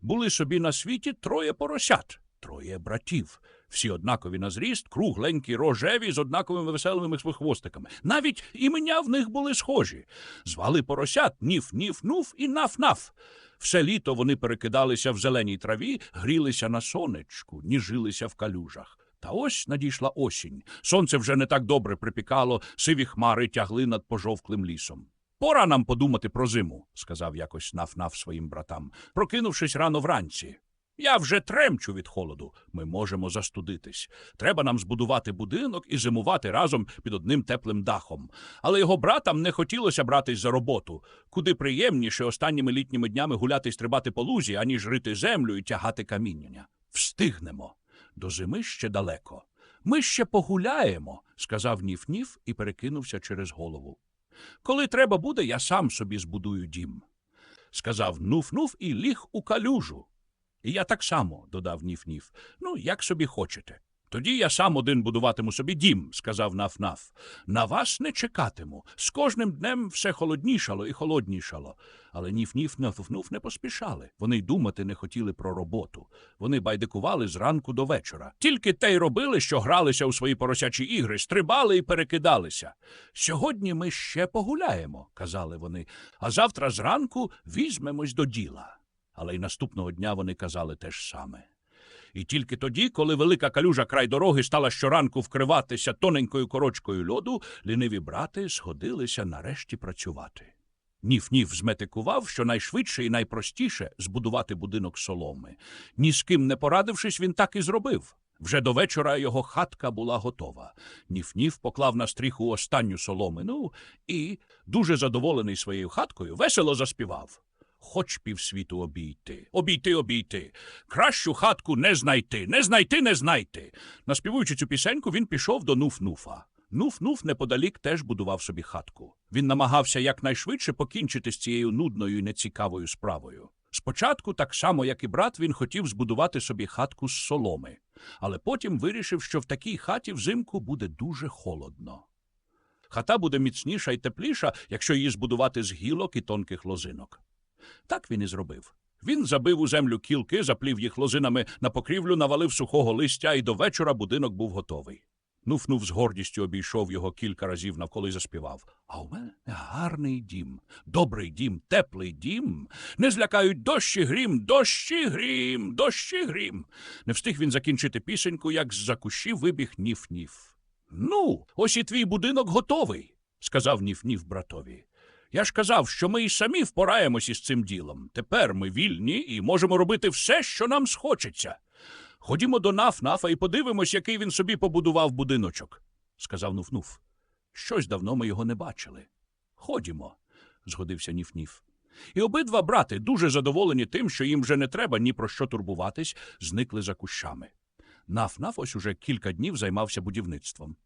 були собі на світі троє поросят, троє братів. Всі однакові на зріст, кругленькі, рожеві, з однаковими веселими хвостиками. Навіть імення в них були схожі. Звали поросят Ніф-Ніф-Нуф і Наф-Наф. Все літо вони перекидалися в зеленій траві, грілися на сонечку, ніжилися в калюжах. Та ось надійшла осінь. Сонце вже не так добре припікало, сиві хмари тягли над пожовклим лісом. Пора нам подумати про зиму, сказав якось Наф-Наф своїм братам, прокинувшись рано вранці. Я вже тремчу від холоду. Ми можемо застудитись. Треба нам збудувати будинок і зимувати разом під одним теплим дахом. Але його братам не хотілося братись за роботу. Куди приємніше останніми літніми днями гуляти й стрибати по лузі, аніж рити землю і тягати каміння. Встигнемо. До зими ще далеко. Ми ще погуляємо, сказав Ніф-Ніф і перекинувся через голову. Коли треба буде, я сам собі збудую дім. Сказав Нуф-Нуф і ліг у калюжу. І я так само, додав Ніф-Ніф. Ну, як собі хочете. Тоді я сам один будуватиму собі дім, сказав Наф-Наф. На вас не чекатиму. З кожним днем все холоднішало і холоднішало. Але Ніф-Ніф Наф-Нуф не поспішали. Вони й думати не хотіли про роботу. Вони байдикували зранку до вечора. Тільки те й робили, що гралися у свої поросячі ігри, стрибали і перекидалися. Сьогодні ми ще погуляємо, казали вони, а завтра зранку візьмемось до діла. Але й наступного дня вони казали те ж саме. І тільки тоді, коли велика калюжа край дороги стала щоранку вкриватися тоненькою корочкою льоду, ліниві брати сходилися нарешті працювати. Ніф-Ніф зметикував, що найшвидше і найпростіше збудувати будинок соломи. Ні з ким не порадившись, він так і зробив. Вже до вечора його хатка була готова. Ніф-Ніф поклав на стріху останню соломину і, дуже задоволений своєю хаткою, весело заспівав. Хоч півсвіту обійти, обійти, обійти. Кращу хатку не знайти, не знайти, не знайти. Наспівуючи цю пісеньку, він пішов до Нуф-Нуфа. Нуф-Нуф неподалік теж будував собі хатку. Він намагався якнайшвидше покінчити з цією нудною і нецікавою справою. Спочатку, так само як і брат, він хотів збудувати собі хатку з соломи, але потім вирішив, що в такій хаті взимку буде дуже холодно. Хата буде міцніша і тепліша, якщо її збудувати з гілок і тонких лозинок. Так він і зробив. Він забив у землю кілки, заплів їх лозинами на покрівлю, навалив сухого листя, і до вечора будинок був готовий. Нуфнув з гордістю обійшов його кілька разів навколо й заспівав. А у мене гарний дім, добрий дім, теплий дім. Не злякають дощі грім, дощі грім, дощі грім. Не встиг він закінчити пісеньку, як з-за кущів вибіг Ніф-Ніф. Ну, ось і твій будинок готовий, сказав Ніф-Ніф братові. Я ж казав, що ми й самі впораємось із цим ділом. Тепер ми вільні і можемо робити все, що нам схочеться. Ходімо до Наф-Нафа і подивимось, який він собі побудував будиночок, сказав Нуф-Нуф. Щось давно ми його не бачили. Ходімо, згодився Ніф-Ніф. І обидва брати, дуже задоволені тим, що їм вже не треба ні про що турбуватись, зникли за кущами. Наф-Наф ось уже кілька днів займався будівництвом.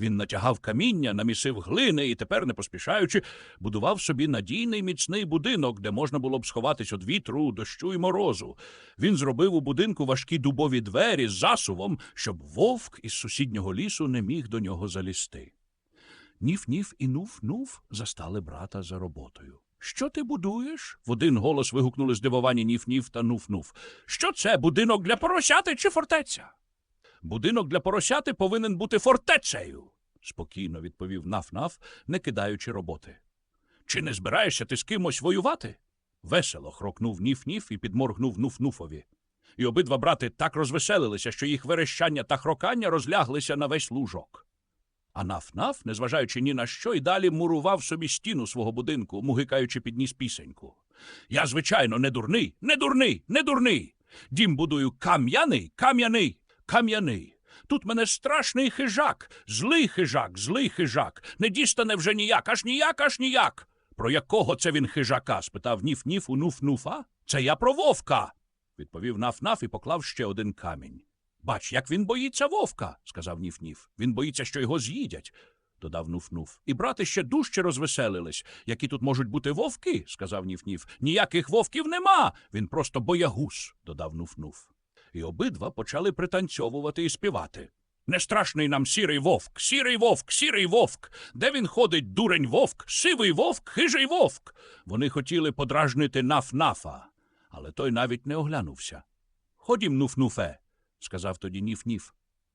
Він натягав каміння, намісив глини і тепер, не поспішаючи, будував собі надійний міцний будинок, де можна було б сховатись від вітру, дощу і морозу. Він зробив у будинку важкі дубові двері з засувом, щоб вовк із сусіднього лісу не міг до нього залізти. Ніф-ніф і нуф-нуф застали брата за роботою. Що ти будуєш? в один голос вигукнули здивовані Ніф-Ніф та Нуф-Нуф. Що це, будинок для поросяти чи фортеця? Будинок для поросяти повинен бути фортецею, спокійно відповів Наф-Наф, не кидаючи роботи. Чи не збираєшся ти з кимось воювати? Весело хрокнув Ніф-Ніф і підморгнув Нуф-Нуфові. І обидва брати так розвеселилися, що їх верещання та хрокання розляглися на весь лужок. А Наф-Наф, незважаючи ні на що, й далі мурував собі стіну свого будинку, мугикаючи під ніс пісеньку. Я, звичайно, не дурний, не дурний, не дурний. Дім будую кам'яний, кам'яний, кам'яний. Тут мене страшний хижак, злий хижак, злий хижак. Не дістане вже ніяк, аж ніяк, аж ніяк. Про якого це він хижака? спитав Ніф-Ніф у Нуф-Нуфа. Це я про вовка, відповів Наф-Наф і поклав ще один камінь. Бач, як він боїться вовка, сказав Ніф-Ніф. Він боїться, що його з'їдять, додав Нуф-Нуф. І брати ще дужче розвеселились. Які тут можуть бути вовки, сказав Ніф-Ніф. Ніяких вовків нема. Він просто боягуз, додав Нуф-Нуф. І обидва почали пританцьовувати і співати. Не страшний нам сірий вовк, сірий вовк, сірий вовк. Де він ходить, дурень вовк, сивий вовк, хижий вовк. Вони хотіли подражнити Наф-Нафа. Але той навіть не оглянувся. Ходім, нуф-нуфе, сказав тоді ніф-ніф.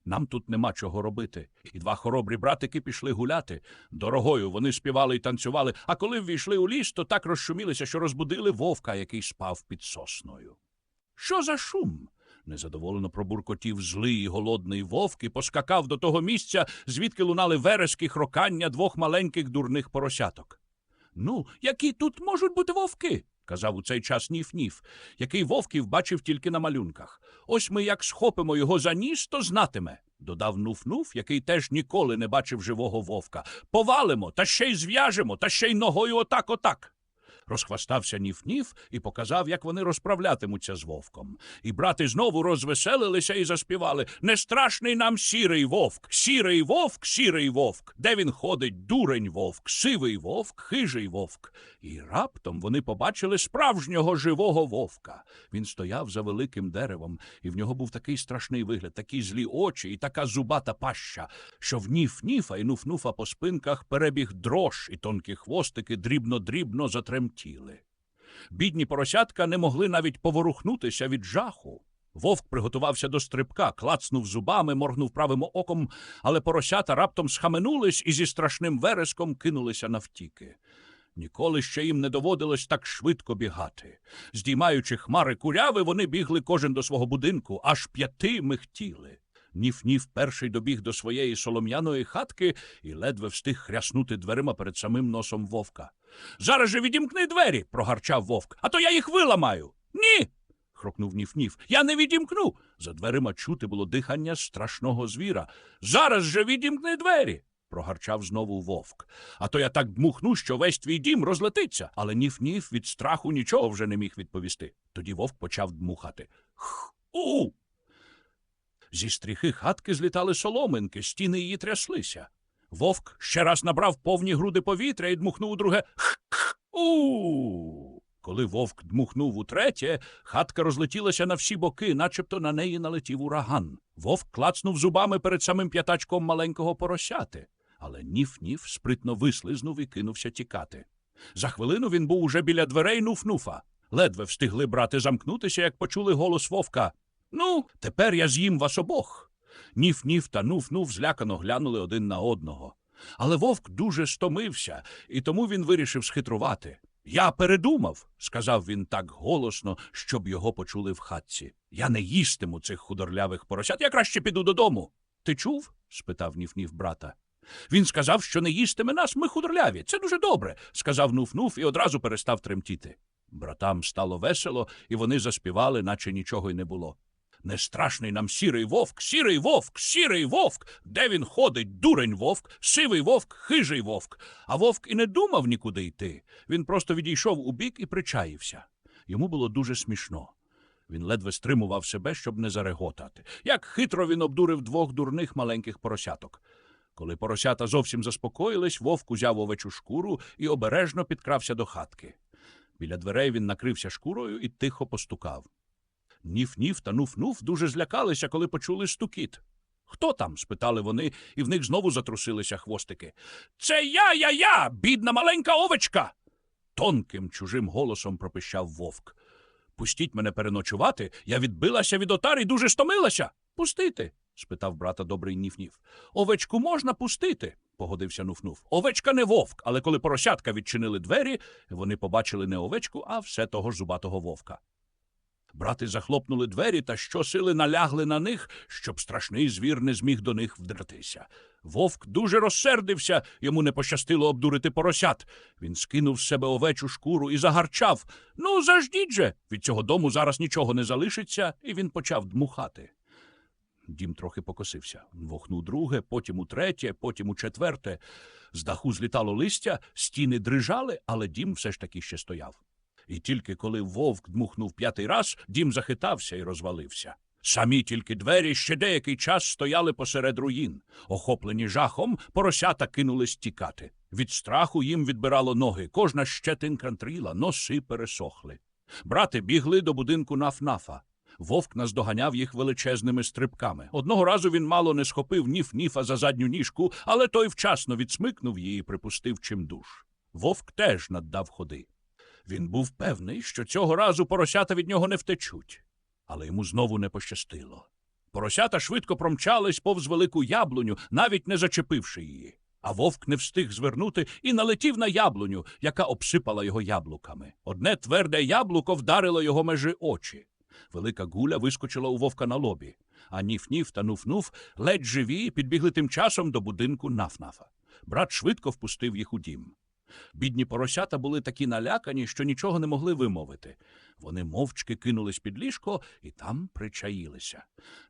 Нам тут нема чого робити. І два хоробрі братики пішли гуляти. Дорогою вони співали й танцювали, а коли ввійшли у ліс, то так розшумілися, що розбудили вовка, який спав під сосною. Що за шум? Незадоволено пробуркотів злий і голодний вовк і поскакав до того місця, звідки лунали верески хрокання двох маленьких дурних поросяток. Ну, які тут можуть бути вовки? казав у цей час Ніф-Ніф, який вовків бачив тільки на малюнках. Ось ми як схопимо його за ніс, то знатиме. Додав Нуф-Нуф, який теж ніколи не бачив живого вовка. Повалимо, та ще й зв'яжемо, та ще й ногою отак-отак. Розхвастався Ніф-Ніф і показав, як вони розправлятимуться з вовком. І брати знову розвеселилися і заспівали Не страшний нам сірий вовк, сірий вовк, сірий вовк. Де він ходить, дурень вовк, сивий вовк, хижий вовк. І раптом вони побачили справжнього живого вовка. Він стояв за великим деревом, і в нього був такий страшний вигляд, такі злі очі і така зубата паща, що в ніф-ніфа і нуф-нуфа по спинках перебіг дрож, і тонкі хвостики дрібно-дрібно затремтіли. Бідні поросятка не могли навіть поворухнутися від жаху. Вовк приготувався до стрибка, клацнув зубами, моргнув правим оком, але поросята раптом схаменулись і зі страшним вереском кинулися навтіки. Ніколи ще їм не доводилось так швидко бігати. Здіймаючи хмари куряви, вони бігли кожен до свого будинку, аж п'яти михтіли. Ніф-ніф перший добіг до своєї солом'яної хатки і ледве встиг хряснути дверима перед самим носом вовка. Зараз же відімкни двері, прогарчав вовк, а то я їх виламаю. Ні. хрокнув Ніф-Ніф. Я не відімкну. За дверима чути було дихання страшного звіра. Зараз же відімкни двері. прогарчав знову вовк. А то я так дмухну, що весь твій дім розлетиться. Але Ніф-Ніф від страху нічого вже не міг відповісти. Тоді вовк почав дмухати. Х-у! Зі стріхи хатки злітали соломинки, стіни її тряслися. Вовк ще раз набрав повні груди повітря і дмухнув у друге «Х-х-у». Коли вовк дмухнув утретє, хатка розлетілася на всі боки, начебто на неї налетів ураган. Вовк клацнув зубами перед самим п'ятачком маленького поросяти, але ніф-ніф спритно вислизнув і кинувся тікати. За хвилину він був уже біля дверей нуф-нуфа. Ледве встигли брати замкнутися, як почули голос вовка. Ну, тепер я з'їм вас обох. Ніф-ніф та нуф-нуф злякано глянули один на одного. Але вовк дуже стомився, і тому він вирішив схитрувати. Я передумав, сказав він так голосно, щоб його почули в хатці. Я не їстиму цих худорлявих поросят, я краще піду додому. Ти чув? спитав Ніф-Ніф брата. Він сказав, що не їстиме нас, ми худорляві. Це дуже добре, сказав Нуф-Нуф і одразу перестав тремтіти. Братам стало весело, і вони заспівали, наче нічого й не було. Не страшний нам сірий вовк, сірий вовк, сірий вовк. Де він ходить, дурень вовк, сивий вовк, хижий вовк. А вовк і не думав нікуди йти. Він просто відійшов у бік і причаївся. Йому було дуже смішно. Він ледве стримував себе, щоб не зареготати. Як хитро він обдурив двох дурних маленьких поросяток. Коли поросята зовсім заспокоїлись, вовк узяв овечу шкуру і обережно підкрався до хатки. Біля дверей він накрився шкурою і тихо постукав. Ніф-ніф та нуф-нуф дуже злякалися, коли почули стукіт. Хто там? спитали вони, і в них знову затрусилися хвостики. Це я, я, я, бідна маленька овечка. Тонким чужим голосом пропищав вовк. Пустіть мене переночувати, я відбилася від отар і дуже стомилася. Пустити? спитав брата добрий ніф-ніф. Овечку можна пустити, погодився нуф-нуф. Овечка не вовк, але коли поросятка відчинили двері, вони побачили не овечку, а все того ж зубатого вовка. Брати захлопнули двері та щосили налягли на них, щоб страшний звір не зміг до них вдратися. Вовк дуже розсердився, йому не пощастило обдурити поросят. Він скинув з себе овечу шкуру і загарчав. Ну, заждіть же. Від цього дому зараз нічого не залишиться, і він почав дмухати. Дім трохи покосився. Вохнув друге, потім у третє, потім у четверте. З даху злітало листя, стіни дрижали, але дім все ж таки ще стояв. І тільки коли вовк дмухнув п'ятий раз, дім захитався і розвалився. Самі тільки двері ще деякий час стояли посеред руїн. Охоплені жахом, поросята кинулись тікати. Від страху їм відбирало ноги, кожна щетинка тріла, носи пересохли. Брати бігли до будинку наф-нафа. Вовк наздоганяв їх величезними стрибками. Одного разу він мало не схопив ніф-ніфа за задню ніжку, але той вчасно відсмикнув її і припустив чимдуж. Вовк теж наддав ходи. Він був певний, що цього разу поросята від нього не втечуть. Але йому знову не пощастило. Поросята швидко промчались повз велику яблуню, навіть не зачепивши її. А вовк не встиг звернути і налетів на яблуню, яка обсипала його яблуками. Одне тверде яблуко вдарило його межи очі. Велика гуля вискочила у вовка на лобі, а ніф-ніф та нуф-нуф ледь живі підбігли тим часом до будинку наф-нафа. Брат швидко впустив їх у дім. Бідні поросята були такі налякані, що нічого не могли вимовити. Вони мовчки кинулись під ліжко і там причаїлися.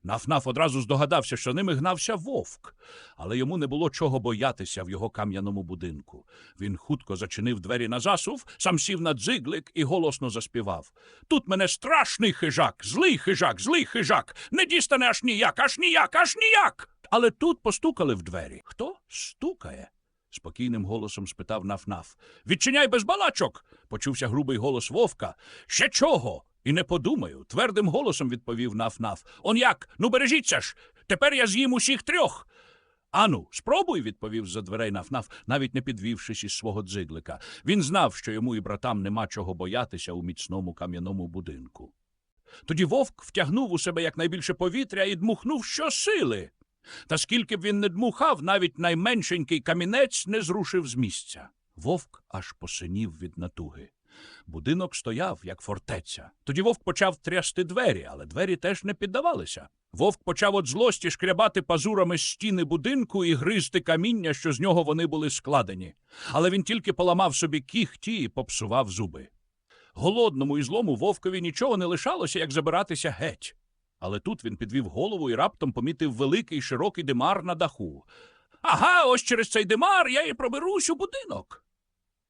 Наф-наф одразу здогадався, що ними гнався вовк, але йому не було чого боятися в його кам'яному будинку. Він хутко зачинив двері на засув, сам сів на дзиглик і голосно заспівав. Тут мене страшний хижак, злий хижак, злий хижак, не дістане аж ніяк, аж ніяк, аж ніяк. Але тут постукали в двері. Хто стукає? Спокійним голосом спитав Наф-Наф. Відчиняй без балачок. почувся грубий голос вовка. Ще чого? І не подумаю, твердим голосом відповів Наф-Наф. Он як? Ну бережіться ж. Тепер я з'їм усіх трьох. Ану, спробуй, відповів за дверей Наф-Наф, навіть не підвівшись із свого дзиглика. Він знав, що йому і братам нема чого боятися у міцному кам'яному будинку. Тоді вовк втягнув у себе якнайбільше повітря і дмухнув щосили. Та скільки б він не дмухав, навіть найменшенький камінець не зрушив з місця. Вовк аж посинів від натуги. Будинок стояв, як фортеця. Тоді вовк почав трясти двері, але двері теж не піддавалися. Вовк почав від злості шкрябати пазурами стіни будинку і гризти каміння, що з нього вони були складені. Але він тільки поламав собі кіхті і попсував зуби. Голодному і злому вовкові нічого не лишалося, як забиратися геть. Але тут він підвів голову і раптом помітив великий широкий димар на даху. Ага, ось через цей димар я і проберусь у будинок.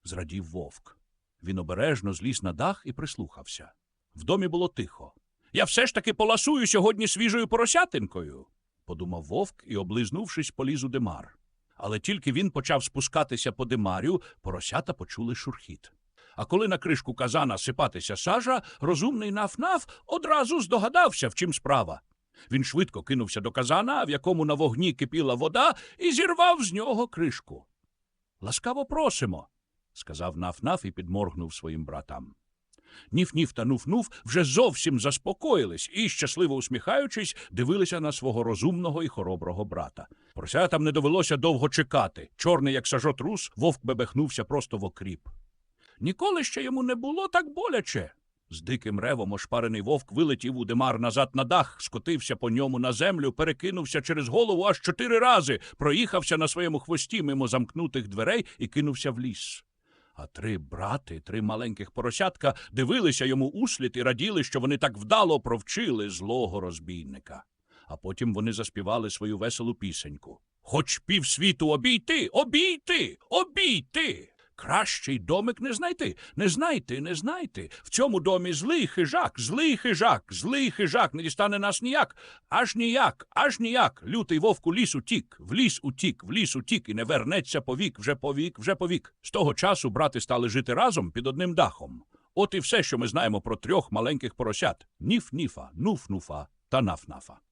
Зрадів вовк. Він обережно зліз на дах і прислухався. В домі було тихо. Я все ж таки поласую сьогодні свіжою поросятинкою, подумав вовк і, облизнувшись, поліз у димар. Але тільки він почав спускатися по димарю, поросята почули шурхіт. А коли на кришку казана сипатися сажа, розумний наф-наф одразу здогадався, в чим справа. Він швидко кинувся до казана, в якому на вогні кипіла вода, і зірвав з нього кришку. Ласкаво просимо, сказав наф-наф і підморгнув своїм братам. Ніф-ніф та нуф-нуф вже зовсім заспокоїлись і, щасливо усміхаючись, дивилися на свого розумного і хороброго брата. Поросятам не довелося довго чекати. Чорний, як сажотрус, вовк бебехнувся просто в окріп. Ніколи ще йому не було так боляче. З диким ревом ошпарений вовк вилетів у димар назад на дах, скотився по ньому на землю, перекинувся через голову аж чотири рази, проїхався на своєму хвості мимо замкнутих дверей і кинувся в ліс. А три брати, три маленьких поросятка дивилися йому услід і раділи, що вони так вдало провчили злого розбійника. А потім вони заспівали свою веселу пісеньку. Хоч півсвіту обійти, обійти, обійти. Кращий домик не знайти, не знайти, не знайти. В цьому домі злий хижак, злий хижак, злий хижак не дістане нас ніяк. Аж ніяк, аж ніяк. Лютий вовк у ліс утік, в ліс утік, в ліс утік і не вернеться повік, вже повік, вже повік. З того часу брати стали жити разом під одним дахом. От і все, що ми знаємо про трьох маленьких поросят: Ніф-ніфа, нуф-нуфа та наф-нафа.